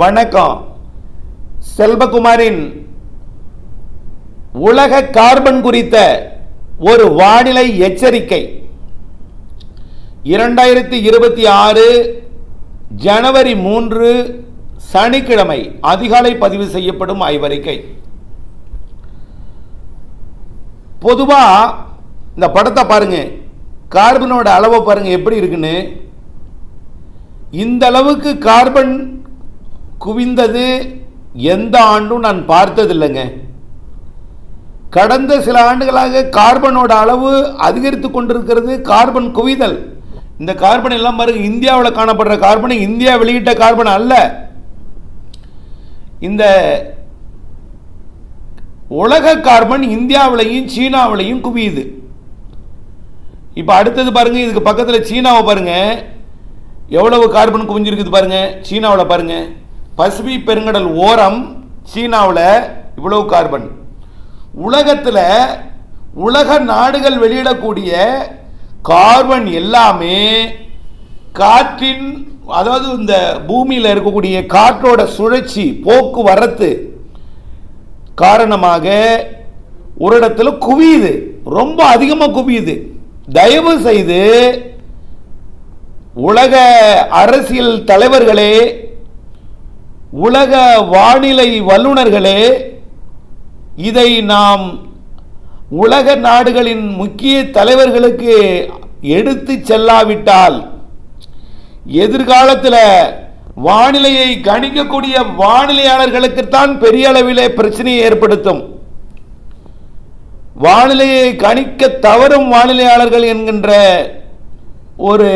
வணக்கம். செல்வகுமாரின் உலக கார்பன் குறித்த ஒரு வானிலை எச்சரிக்கை. இரண்டாயிரத்தி இருபத்தி ஆறு ஜனவரி மூன்று சனிக்கிழமை அதிகாலை பதிவு செய்யப்படும் ஆய்வறிக்கை. பொதுவாக இந்த படத்தை பாருங்க. கார்பனோட அளவை பாருங்க எப்படி இருக்குன்னு. இந்த அளவுக்கு கார்பன் குவிந்தது எந்த ஆண்டும் நான் பார்த்ததில்லைங்க. கடந்த சில ஆண்டுகளாக கார்பனோட அளவு அதிகரித்து கொண்டிருக்கிறது கார்பன் குவிதல். இந்த கார்பன் எல்லாம் பாருங்க இந்தியாவில் காணப்படுற கார்பன் இந்தியா வெளியிட்ட கார்பன் அல்ல. இந்த உலக கார்பன் இந்தியாவிலையும் சீனாவிலையும் குவியுது. இப்போ அடுத்தது பாருங்க இதுக்கு பக்கத்தில் சீனாவை பாருங்க. எவ்வளவு கார்பன் குவிஞ்சிருக்குது பாருங்க சீனாவில் பாருங்கள் பசிபிக் பெருங்கடல் ஓரம் சீனாவில் இவ்வளவு கார்பன் உலகத்தில் உலக நாடுகள் வெளியிடக்கூடிய கார்பன் எல்லாமே காற்றின் அதாவது இந்த பூமியில் இருக்கக்கூடிய காற்றோட சுழற்சி போக்குவரத்து காரணமாக ஒரு இடத்துல குவியுது. ரொம்ப அதிகமாக குவியுது. தயவு செய்து உலக அரசியல் தலைவர்களே உலக வானிலை வல்லுநர்களே இதை நாம் உலக நாடுகளின் முக்கிய தலைவர்களுக்கு எடுத்து செல்லாவிட்டால் எதிர்காலத்தில் வானிலையை கணிக்கக்கூடிய வானிலையாளர்களுக்குத்தான் பெரிய அளவிலே பிரச்சனையை ஏற்படுத்தும். வானிலையை கணிக்க தவறும் வானிலையாளர்கள் என்கின்ற ஒரு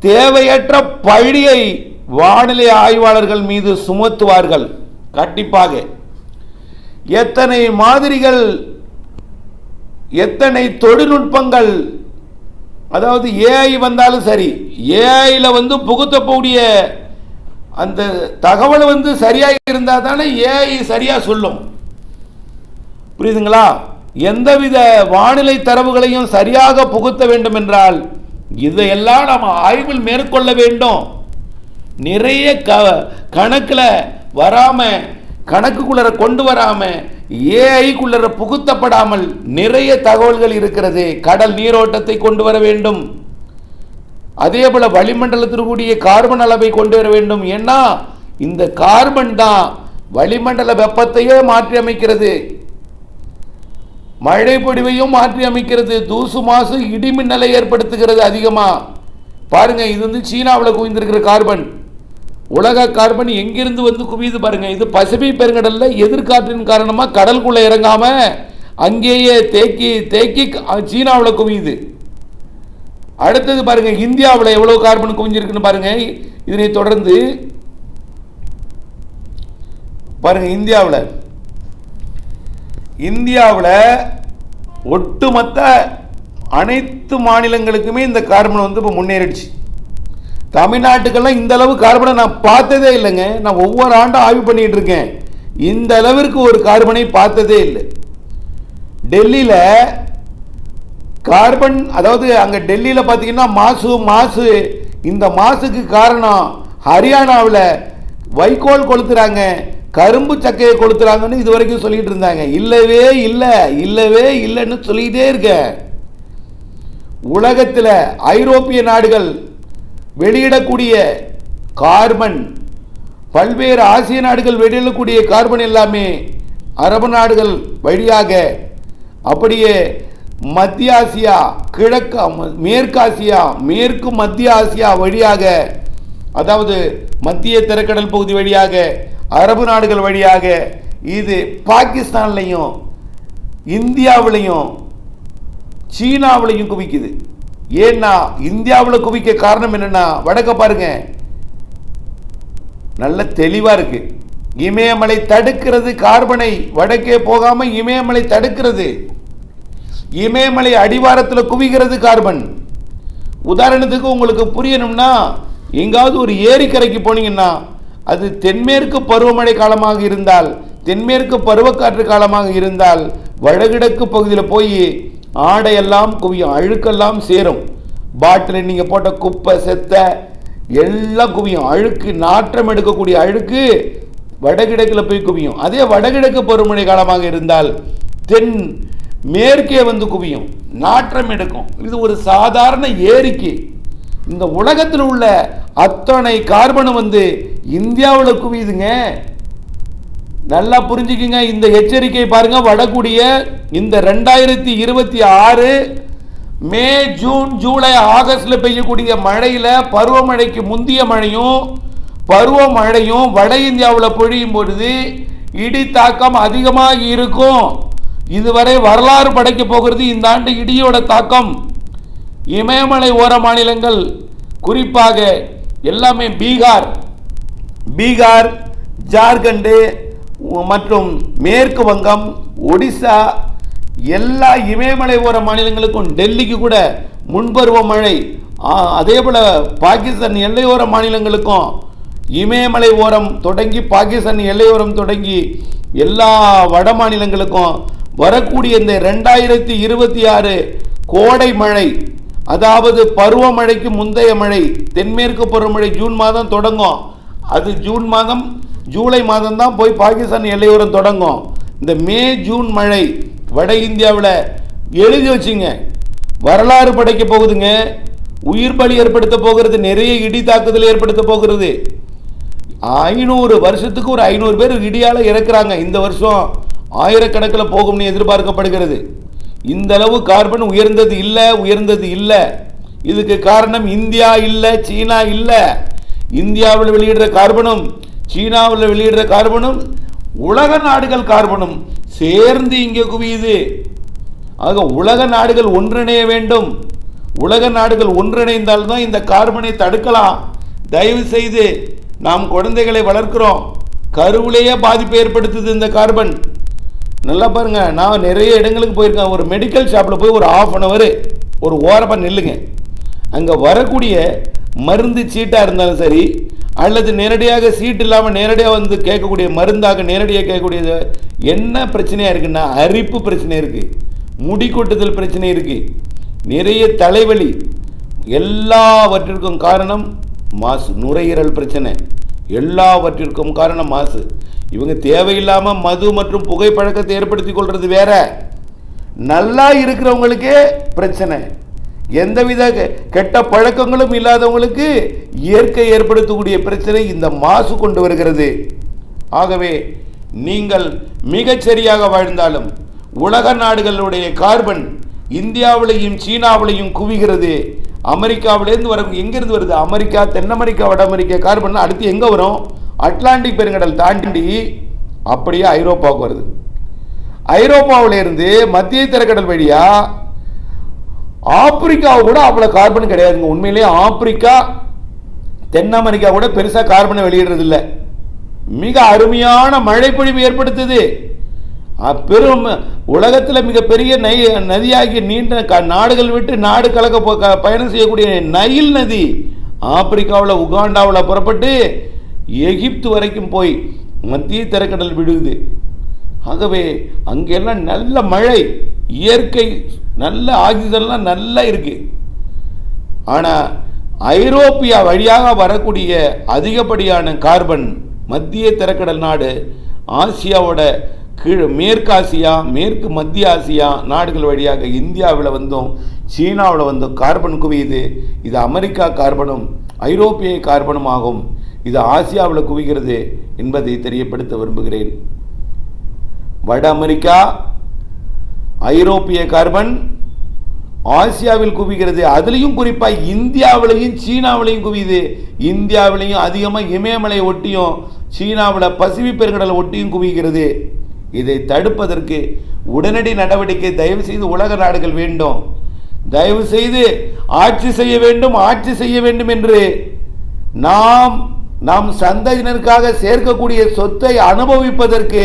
தேவையற்ற பழியை வானிலை ஆய்வாளர்கள் மீது சுமத்துவார்கள். கண்டிப்பாக. எத்தனை மாதிரிகள் எத்தனை தொழில்நுட்பங்கள் அதாவது ஏஐ வந்தாலும் சரி ஏஐயில் வந்து புகுத்தக்கூடிய அந்த தகவல் வந்து சரியாக இருந்தால் தானே ஏஐ சரியாக சொல்லும். புரியுதுங்களா? எந்தவித வானிலை தரவுகளையும் சரியாக புகுத்த வேண்டும் என்றால் இதையெல்லாம் நாம் ஆய்வில் மேற்கொள்ள வேண்டும். நிறைய க கணக்கில் வராமல் கணக்குக்குள்ளர கொண்டு வராமல் ஏஐக்குள்ளர புகுத்தப்படாமல் நிறைய தகவல்கள் இருக்கிறது. கடல் நீரோட்டத்தை கொண்டு வர வேண்டும். அதே போல் வளிமண்டலத்திற்குரிய கார்பன் அளவை கொண்டு வர வேண்டும். ஏன்னா இந்த கார்பன் தான் வளிமண்டல வெப்பத்தையே மாற்றி அமைக்கிறது. மழை மாற்றி அமைக்கிறது. தூசு மாசு இடிமின்னலை ஏற்படுத்துகிறது அதிகமாக பாருங்கள் இது வந்து சீனாவில் குவிந்திருக்கிற கார்பன். உலக கார்பன் எங்கிருந்து வந்து குவியுது பாருங்க. இது பசிபி பெருங்கடல்ல எதிர்காற்றின் காரணமா கடலுக்குள்ள இறங்காம அங்கேயே தேக்கி தேக்கி சீனாவில் குவியுது. அடுத்தது பாருங்க இந்தியாவில் எவ்வளவு கார்பன் குவிஞ்சிருக்குன்னு பாருங்க. இதனை தொடர்ந்து பாருங்க இந்தியாவில். இந்தியாவில் ஒட்டுமொத்த அனைத்து மாநிலங்களுக்குமே இந்த கார்பன் வந்து இப்போ முன்னேறிடுச்சு. தமிழ்நாட்டுக்கெல்லாம் இந்த அளவு கார்பனை நான் பார்த்ததே இல்லைங்க. நான் ஒவ்வொரு ஆண்டும் ஆய்வு பண்ணிட்டு இருக்கேன். இந்த அளவிற்கு ஒரு கார்பனை பார்த்ததே இல்லை. டெல்லியில் கார்பன் அதாவது அங்கே டெல்லியில் பார்த்தீங்கன்னா மாசு மாசு. இந்த மாசுக்கு காரணம் ஹரியானாவில் வைக்கோல் கொளுத்துறாங்க. கரும்பு சக்கையை கொளுத்துறாங்கன்னு இது வரைக்கும் சொல்லிட்டு இருந்தாங்க. இல்லவே இல்லை இல்லவே இல்லைன்னு சொல்லிக்கிட்டே இருக்கேன். உலகத்தில் ஐரோப்பிய நாடுகள் வெளியிடக்கூடிய கார்பன் பல்வேறு ஆசிய நாடுகள் வெளியிடக்கூடிய கார்பன் எல்லாமே அரபு நாடுகள் வழியாக அப்படியே மத்திய ஆசியா கிழக்கு மேற்காசியா மேற்கு மத்திய ஆசியா வழியாக அதாவது மத்திய திரைக்கடல் பகுதி வழியாக அரபு நாடுகள் வழியாக இது பாகிஸ்தான்லையும் இந்தியாவிலையும் சீனாவிலையும் குவிக்குது. ஏன்னா இந்தியாவில் குவிக்க காரணம் என்னன்னா வடக்க பாருங்க. நல்ல தெளிவா இருக்கு. இமயமலை தடுக்கிறது கார்பனை வடக்கே போகாம இமயமலை தடுக்கிறது. இமயமலை அடிவாரத்தில் குவிகிறது கார்பன். உதாரணத்துக்கு உங்களுக்கு புரியணும்னா எங்காவது ஒரு ஏரிக்கரைக்கு போனீங்கன்னா அது தென்மேற்கு பருவமழை காலமாக இருந்தால் தென்மேற்கு பருவக்காற்று காலமாக இருந்தால் வடகிழக்கு பகுதியில் போய் ஆடையெல்லாம் குவியும் அழுக்கெல்லாம் சேரும். பாட்டில் நீங்கள் போட்ட குப்பை செத்த எல்லாம் குவியும். அழுக்கு நாற்றம் எடுக்கக்கூடிய அழுக்கு வடகிழக்கில் போய் குவியும். அதே வடகிழக்கு பருவமழை காலமாக இருந்தால் தென் மேற்கே வந்து குவியும். நாற்றம் எடுக்கும். இது ஒரு சாதாரண ஏரிக்கு. இந்த உலகத்தில் உள்ள அத்தனை கார்பனும் வந்து இந்தியாவில் குவியுதுங்க. நல்லா புரிஞ்சுக்குங்க. இந்த எச்சரிக்கை பாருங்க. வரக்கூடிய இந்த ரெண்டாயிரத்தி இருபத்தி ஆறு மே ஜூன் ஜூலை ஆகஸ்ட்ல பெய்யக்கூடிய மழையில பருவமழைக்கு முந்திய மழையும் பருவமழையும் வட இந்தியாவில் பொழியும் பொழுது இடி தாக்கம் அதிகமாக இருக்கும். இதுவரை வரலாறு படைக்க போகிறது இந்த ஆண்டு இடியோட தாக்கம். இமயமலை ஓர மாநிலங்கள் குறிப்பாக எல்லாமே பீகார். பீகார் ஜார்க்கண்டு மற்றும் மேற்கு வங்கம் ஒடிசா எல்லா இமயமலை ஓர மாநிலங்களுக்கும் டெல்லிக்கு கூட முன்பருவ மழை அதே போல் பாகிஸ்தான் எல்லையோர மாநிலங்களுக்கும் இமயமலை ஓரம் தொடங்கி பாகிஸ்தான் எல்லையோரம் தொடங்கி எல்லா வட மாநிலங்களுக்கும் வரக்கூடிய இந்த ரெண்டாயிரத்தி இருபத்தி ஆறு கோடை மழை அதாவது பருவமழைக்கு முந்தைய மழை தென்மேற்கு பருவமழை ஜூன் மாதம் தொடங்கும். அது ஜூன் மாதம் ஜூலை மாதம் தான் போய் பாகிஸ்தான் எல்லையோரம் தொடங்கும். இந்த மே ஜூன் மழை வட இந்தியாவில் எழுதி வச்சுங்க. வரலாறு படைக்க போகுதுங்க. உயிர் பலி ஏற்படுத்த போகிறது நிறைய இடி தாக்குதல் ஏற்படுத்த போகிறது. ஐநூறு வருஷத்துக்கு ஒரு ஐநூறு பேர் இடியால் இறக்குறாங்க. இந்த வருஷம் ஆயிரக்கணக்கில் போகும்னு எதிர்பார்க்கப்படுகிறது. இந்த அளவு கார்பன் உயர்ந்தது இல்லை உயர்ந்தது இல்லை. இதுக்கு காரணம் இந்தியா இல்லை சீனா இல்லை. இந்தியாவில் வெளியிடுற கார்பனும் சீனாவில் வெளியிடுற கார்பனும் உலக நாடுகள் கார்பனும் சேர்ந்து இங்கே குவியுது. ஆக உலக நாடுகள் ஒன்றிணைய வேண்டும். உலக நாடுகள் ஒன்றிணைந்தால்தான் இந்த கார்பனை தடுக்கலாம். தயவு செய்து நாம் குழந்தைகளை வளர்க்கிறோம். கருவிலேயே பாதிப்பை ஏற்படுத்துது இந்த கார்பன். நல்லா பாருங்க நான் நிறைய இடங்களுக்கு போயிருக்கேன். ஒரு மெடிக்கல் ஷாப்பில் போய் ஒரு ஆஃப் அன் ஹவர் ஒரு ஓரமாக நில்லுங்க. அங்கே வரக்கூடிய மருந்து சீட்டாக இருந்தாலும் சரி அல்லது நேரடியாக சீட் இல்லாமல் நேரடியாக வந்து கேட்கக்கூடிய மருந்தாக நேரடியாக கேட்கக்கூடியது என்ன பிரச்சனையாக இருக்குன்னா அரிப்பு பிரச்சனை இருக்குது முடி கொட்டுதல் பிரச்சனை இருக்குது நிறைய தலைவலி எல்லாவற்றிற்கும் காரணம் மாசு நுரையீரல் பிரச்சனை. எல்லாவற்றிற்கும் காரணம் மாசு. இவங்க தேவையில்லாமல் மது மற்றும் புகைப்பழக்கத்தை ஏற்படுத்தி கொள்வது வேற. நல்லா இருக்கிறவங்களுக்கே பிரச்சனை. எந்தவித கெ- கெட்ட பழக்கங்களும் இல்லாதவங்களுக்கு இயற்கை ஏற்படுத்தக்கூடிய பிரச்சனை இந்த மாசு கொண்டு வருகிறது. ஆகவே நீங்கள் மிகச்சரியாக வாழ்ந்தாலும் உலக நாடுகளுடைய கார்பன் இந்தியாவிலையும் சீனாவிலையும் குவிகிறது. அமெரிக்காவிலேருந்து வர எங்கிருந்து வருது? அமெரிக்கா தென் அமெரிக்கா வட அமெரிக்கா கார்பன் அடுத்து எங்கே வரும்? அட்லாண்டிக் பெருங்கடல் தாண்டி அப்படியே ஐரோப்பாவுக்கு வருது. ஐரோப்பாவிலேருந்து மத்திய திரைக்கடல் வழியாக ஆப்பிரிக்காவை கூட அவ்வளோ கார்பன் கிடையாதுங்க. உண்மையிலேயே ஆப்பிரிக்கா தென் அமெரிக்கா கூட பெருசாக கார்பனை வெளியிடுறதில்ல. மிக அருமையான மழைப்பொழிவு ஏற்படுத்துது. பெரும் உலகத்தில் மிகப்பெரிய நை நதியாகிய நீண்ட க- நாடுகள் விட்டு நாடு கலக்க போ- பயணம் செய்யக்கூடிய நைல் நதி ஆப்பிரிக்காவில் உகாண்டாவில் புறப்பட்டு எகிப்து வரைக்கும் போய் மத்திய திரைக்கடல் விடுது ஆகவே அங்கெல்லாம் நல்ல மழை இயற்கை நல்ல ஆக்சிஜன்லாம் நல்லா இருக்குது ஆனால் ஐரோப்பியா வழியாக வரக்கூடிய அதிகப்படியான கார்பன் மத்திய திரைக்கடல் நாடு ஆசியாவோட கீழ் மேற்காசியா மேற்கு மத்திய ஆசியா நாடுகள் வழியாக இந்தியாவில் வந்தும் சீனாவில் வந்தும் கார்பன் குவியுது. இது அமெரிக்கா கார்பனும் ஐரோப்பிய கார்பனும் ஆகும். இது ஆசியாவில் குவிகிறது என்பதை தெரியப்படுத்த விரும்புகிறேன். வட அமெரிக்கா ஐரோப்பிய கார்பன் ஆசியாவில் குவிகிறது. அதுலேயும் குறிப்பாக இந்தியாவிலையும் சீனாவிலையும் குவியுது. இந்தியாவிலையும் அதிகமாக இமயமலை ஒட்டியும் சீனாவில் பசிபிக் பெருங்கடல் ஒட்டியும் குவிகிறது. இதை தடுப்பதற்கு உடனடி நடவடிக்கை தயவு செய்து உலக நாடுகள் வேண்டும். தயவு செய்து ஆட்சி செய்ய வேண்டும் ஆட்சி செய்ய வேண்டும் என்று நாம் நம் சந்ததியினருக்காக சேர்க்கக்கூடிய சொத்தை அனுபவிப்பதற்கு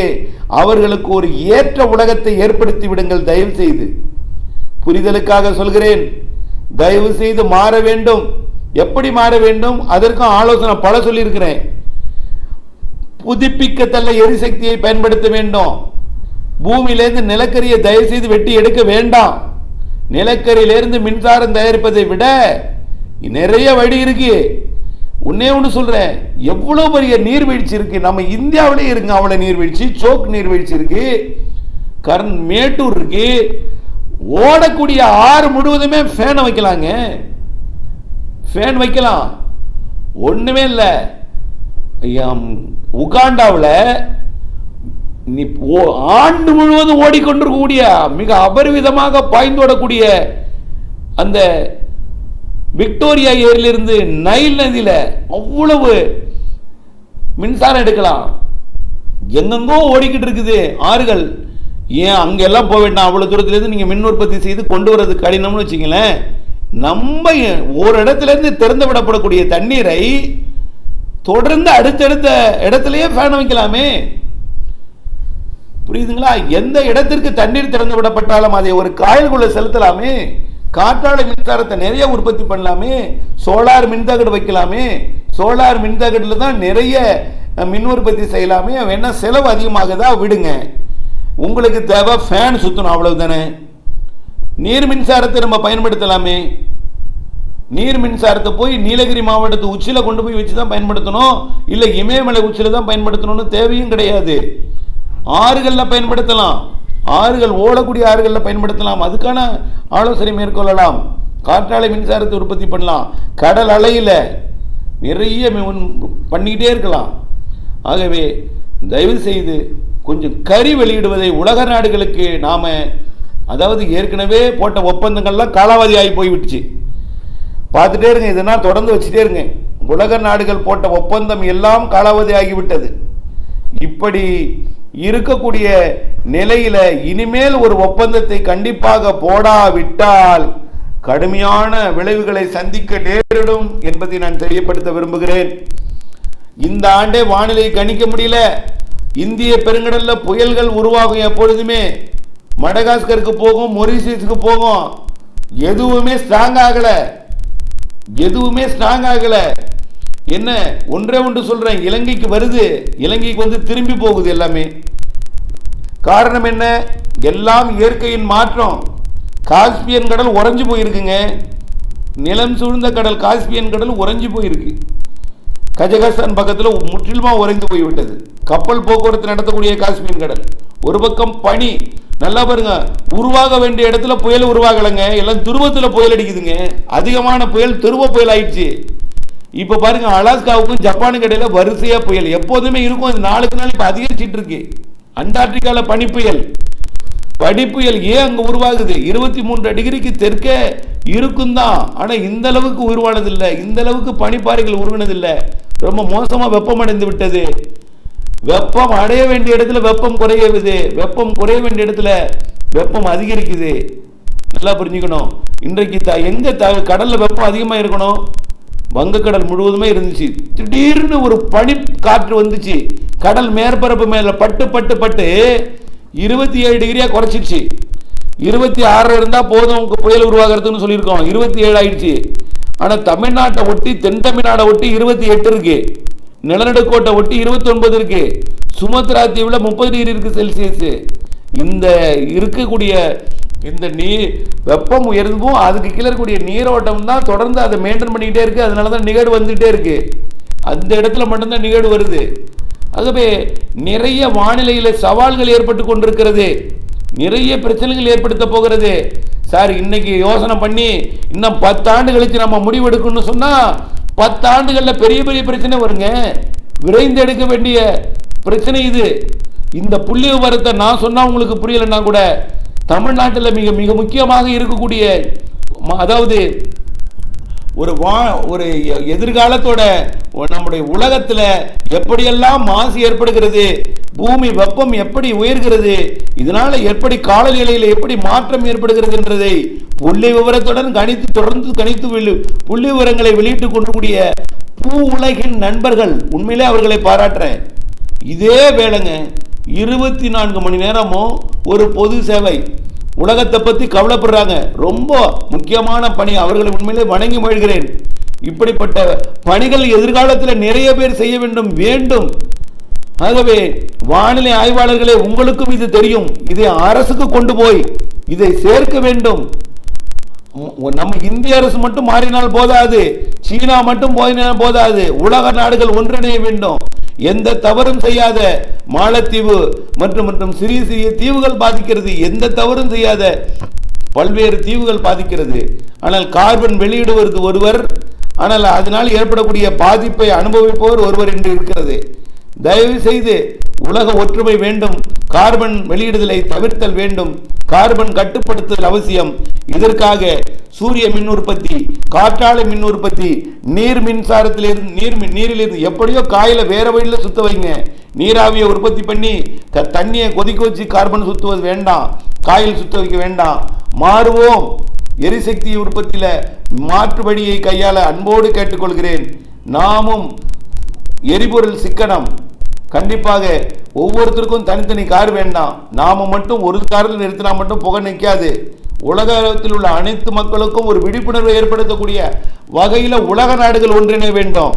அவர்களுக்கு ஒரு ஏற்ற உலகத்தை ஏற்படுத்தி விடுங்கள் தயவு செய்து புரிதலுக்காக சொல்கிறேன். தயவு செய்து மாற வேண்டும். எப்படி மாற வேண்டும்? அதற்கும் ஆலோசனை பல சொல்லியிருக்கிறேன். புதுப்பிக்கத்தல்ல எரிசக்தியை பயன்படுத்த வேண்டும். பூமியிலேருந்து நிலக்கரியை தயவு செய்து வெட்டி எடுக்க வேண்டாம். நிலக்கரியிலிருந்து மின்சாரம் தயாரிப்பதை விட நிறைய வழி இருக்கு. ஒன்னே ஒன்று சொல்கிறேன் எவ்வளோ பெரிய நீர்வீழ்ச்சி இருக்குது நம்ம இந்தியாவிலே இருங்க அவ்வளோ நீர்வீழ்ச்சி. சோக் நீர்வீழ்ச்சி இருக்குது கர்ன் மேட்டூர் இருக்கு. ஓடக்கூடிய ஆறு முழுவதுமே ஃபேனை வைக்கலாங்க. ஃபேன் வைக்கலாம். ஒன்றுமே இல்லை. உகாண்டாவில் நீ ஓ- ஆண்டு முழுவதும் ஓடிக்கொண்டிருக்கக்கூடிய மிக அபரிவிதமாக பாய்ந்தோடக்கூடிய அந்த விக்டோரியா ஏரியிலிருந்து நைல் நதியில் அவ்வளவு மின்சாரம் எடுக்கலாம். எங்கெங்கோ ஓடிக்கிட்டு இருக்குது ஆறுகள். ஏன் அங்கெல்லாம் போக வேண்டாம் அவ்வளோ தூரத்துலேருந்து நீங்கள் மின் உற்பத்தி செய்து கொண்டு வர்றது கடினம்னு வச்சுங்களேன் நம்ம ஒரு இடத்துலேருந்து திறந்து விடப்படக்கூடிய தண்ணீரை தொடர்ந்து அடுத்தடுத்த இடத்துலையே ஃபேன் வைக்கலாமே. புரியுதுங்களா? எந்த இடத்திற்கு தண்ணீர் திறந்து விடப்பட்டாலும் அதை ஒரு காயல்குள்ளே செலுத்தலாமே. காற்றாலை மின்சாரத்தை நிறைய உற்பத்தி பண்ணலாமே சோலார் மின்தகடு வைக்கலாமே சோலார் மின்தகடில் தான் நிறைய மின் உற்பத்தி செய்யலாமே வேணா செலவு அதிகமாகதா விடுங்க. உங்களுக்கு தேவை ஃபேன் சுத்தணும் அவ்வளவுதானே. நீர் மின்சாரத்தை நம்ம பயன்படுத்தலாமே. நீர் மின்சாரத்தை போய் நீலகிரி மாவட்டத்து உச்சியில் கொண்டு போய் வச்சு தான் பயன்படுத்தணும். இல்லை இமயமலை உச்சியில் தான் பயன்படுத்தணும்னு தேவையும் கிடையாது. ஆறுகளில் பயன்படுத்தலாம். ஆறுகள் ஓடக்கூடிய ஆறுகளில் பயன்படுத்தலாம். அதுக்கான ஆலோசனை மேற்கொள்ளலாம். காற்றாலை மின்சாரத்தை உற்பத்தி பண்ணலாம். கடல் அலையில் நிறைய பண்ணிக்கிட்டே இருக்கலாம். ஆகவே தயவு செய்து கொஞ்சம் கறி வெளியிடுவதை உலக நாடுகளுக்கு நாம் அதாவது ஏற்கனவே போட்ட ஒப்பந்தங்கள்லாம் காலாவதி ஆகி போய்விட்டுச்சு. பார்த்துட்டே இருங்க இதெல்லாம் தொடர்ந்து வச்சுட்டே இருங்க. உலக நாடுகள் போட்ட ஒப்பந்தம் எல்லாம் காலாவதி ஆகிவிட்டது. இப்படி இருக்கக்கூடிய நிலையில இனிமேல் ஒரு ஒப்பந்தத்தை கண்டிப்பாக போடாவிட்டால் கடுமையான விளைவுகளை சந்திக்க நேரிடும் என்பதை நான் தெரியப்படுத்த விரும்புகிறேன். இந்த ஆண்டே வானிலை கணிக்க முடியல. இந்திய பெருங்கடல்ல புயல்கள் உருவாகும் எப்பொழுதுமே. மடகாஸ்கருக்கு போகும் மொரிஷியஸுக்கு போகும். எதுவுமே ஸ்ட்ராங் ஆகல. எதுவுமே ஸ்ட்ராங் ஆகலை. என்ன? ஒன்றே ஒன்று சொல்றேன். இலங்கைக்கு வருது. இலங்கைக்கு வந்து திரும்பி போகுது எல்லாமே. காரணம் என்ன? எல்லாம் இயற்கையின் மாற்றம். காஸ்பியன் கடல் உறைஞ்சு போயிருக்குங்க. நிலம் சூழ்ந்த கடல் காஸ்பியன் கடல் உறைஞ்சு போயிருக்கு. கஜகஸ்தான் பக்கத்தில் முற்றிலுமா உறைந்து போய்விட்டது. கப்பல் போக்குவரத்து நடத்தக்கூடிய காஸ்பியன் கடல். ஒரு பக்கம் பனி. நல்லா பாருங்க. உருவாக வேண்டிய இடத்துல புயல் உருவாகலைங்க. எல்லாம் துருவத்தில் புயல் அடிக்குதுங்க. அதிகமான புயல் துருவ புயல் ஆயிடுச்சு. இப்போ பாருங்க அலாஸ்காவுக்கும் ஜப்பானுக்கு இடையில வரிசையா புயல். எப்போதுமே இருக்கும் அது நாளுக்கு நாள் இப்போ அதிகரிச்சிட்டு இருக்கு. அண்டார்டிகால பனி புயல் பனிப்புயல் ஏன் அங்கே உருவாகுது? இருபத்தி மூன்று டிகிரிக்கு தெற்கே இருக்கும் தான் ஆனால் இந்த அளவுக்கு உருவானதில்லை. இந்த அளவுக்கு பனிப்பாறைகள் உருவானதில்லை ரொம்ப மோசமாக வெப்பம் அடைந்து விட்டது. வெப்பம் அடைய வேண்டிய இடத்துல வெப்பம் குறையுது வெப்பம் குறைய வேண்டிய இடத்துல வெப்பம் அதிகரிக்குது. நல்லா புரிஞ்சுக்கணும். இன்றைக்கு த எங்கே த கடலில் வெப்பம் அதிகமாக இருக்கணும்? வங்கக்கடல் முழுவதுமே இருந்துச்சு. திடீர்னு ஒரு பனி காற்று வந்துச்சு. கடல் மேற்பரப்பு மேல பட்டு பட்டு பட்டு இருபத்தி ஏழு டிகிரியா குறைச்சிருச்சு. இருபத்தி ஆறு இருந்தா போதும் உங்கள் புயல் உருவாகிறதுன்னு சொல்லியிருக்கோம். இருபத்தி ஏழு ஆயிடுச்சு. ஆனா தமிழ்நாட்டை ஒட்டி தென் தமிழ்நாடை ஒட்டி இருபத்தி எட்டு இருக்கு. நிலநடுக்கோட்டை ஒட்டி இருபத்தி ஒன்பது இருக்கு. சுமத்ரா தீவுல முப்பது டிகிரி இருக்கு செல்சியஸ். இந்த இருக்கக்கூடிய இந்த நீர் வெப்பம் உயர்வும் அதுக்கு கீழே இருக்கக்கூடிய நீரோட்டம் தான் தொடர்ந்து அதை மெயின்டைன் பண்ணிக்கிட்டே இருக்கு. அதனால தான் நிகழ்வு வந்துகிட்டே இருக்கு. அந்த இடத்துல மட்டும்தான் நிகழ்வு வருது. ஆகவே நிறைய வானிலையில் சவால்கள் ஏற்பட்டு கொண்டிருக்கிறது. நிறைய பிரச்சனைகள் ஏற்படுத்த போகிறது. சார் இன்னைக்கு யோசனை பண்ணி இன்னும் பத்தாண்டு கழித்து நம்ம முடிவெடுக்கணும்னு சொன்னால் பத்தாண்டுகளில் பெரிய பெரிய பிரச்சனை வருங்க. விரைந்து எடுக்க வேண்டிய பிரச்சனை இது. இந்த புள்ளி விவரத்தை நான் சொன்னால் உங்களுக்கு புரியலைன்னா கூட தமிழ்நாட்டில் மிக மிக முக்கியமாக இருக்கக்கூடிய அதாவது ஒரு வா ஒரு எ- எதிர்காலத்தோட நம்முடைய உலகத்தில் எப்படியெல்லாம் மாசு ஏற்படுகிறது பூமி வெப்பம் எப்படி உயர்கிறது இதனால எப்படி காலநிலையில் எப்படி மாற்றம் ஏற்படுகிறது என்றதை புள்ளி விவரத்துடன் கணித்து தொடர்ந்து கணித்து புள்ளி விவரங்களை வெளியிட்டு கொண்டக்கூடிய பூ உலகின் நண்பர்கள் உண்மையிலே அவர்களை பாராட்டுறேன். இதே வேலைங்க இருபத்தி நான்கு மணி நேரமும் ஒரு பொது சேவை. உலகத்தை பற்றி கவலைப்படுறாங்க. ரொம்ப முக்கியமான பணி. அவர்களை உண்மையிலே வணங்கி மகிழ்கிறேன். இப்படிப்பட்ட பணிகள் எதிர்காலத்தில் நிறைய பேர் செய்ய வேண்டும் வேண்டும். ஆகவே வானிலை ஆய்வாளர்களே உங்களுக்கும் இது தெரியும். இதை அரசுக்கு கொண்டு போய் இதை சேர்க்க வேண்டும். நம்ம இந்திய அரசு மட்டும் மாறினால் போதாது. சீனா மட்டும் போயினால் போதாது. உலக நாடுகள் ஒன்றிணைய வேண்டும். எந்த தவறும் செய்யாத மாலத்தீவு மற்றும் மற்றும் சிறிய சிறிய தீவுகள் பாதிக்கிறது. எந்த தவறும் செய்யாத பல்வேறு தீவுகள் பாதிக்கிறது. ஆனால் கார்பன் வெளியிடுவது ஒருவர் ஆனால் அதனால் ஏற்படக்கூடிய பாதிப்பை அனுபவிப்பவர் ஒருவர் என்று இருக்கிறது. தயவு செய்து உலக ஒற்றுமை வேண்டும் கார்பன் வெளியிடுதலை தவிர்த்தல் வேண்டும் கார்பன் கட்டுப்படுத்துதல் அவசியம். இதற்காக சூரிய மின் உற்பத்தி காற்றாலை மின் உற்பத்தி நீர் மின்சாரத்திலிருந்து நீர் மின்- நீரிலிருந்து எப்படியோ காயில வேற வழியில் சுத்த வைங்க. நீராவியை உற்பத்தி பண்ணி க தண்ணியை கொதிக்க வச்சு கார்பன் சுத்துவது வேண்டாம். காயில் சுத்த வைக்க வேண்டாம். மாறுவோம். எரிசக்தி உற்பத்தியில் மாற்று வழியை கையாள அன்போடு கேட்டுக்கொள்கிறேன். நாமும் எரிபொருள் சிக்கனம். கண்டிப்பாக ஒவ்வொருத்தருக்கும் தனித்தனி கார் வேண்டாம் நாம மட்டும் ஒரு காரில் நிறுத்தினா மட்டும் புகை நிற்காது உலகத்தில் உள்ள அனைத்து மக்களுக்கும் ஒரு விழிப்புணர்வை ஏற்படுத்தக்கூடிய வகையில் உலக நாடுகள் ஒன்றிணைய வேண்டும்.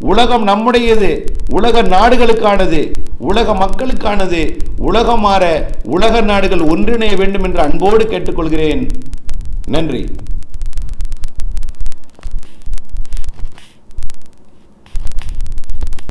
உலகம் நம்முடையது உலக நாடுகளுக்கானது உலக மக்களுக்கானது உலகம் மாற உலக நாடுகள் ஒன்றிணைய வேண்டும் என்று அன்போடு கேட்டுக்கொள்கிறேன். நன்றி.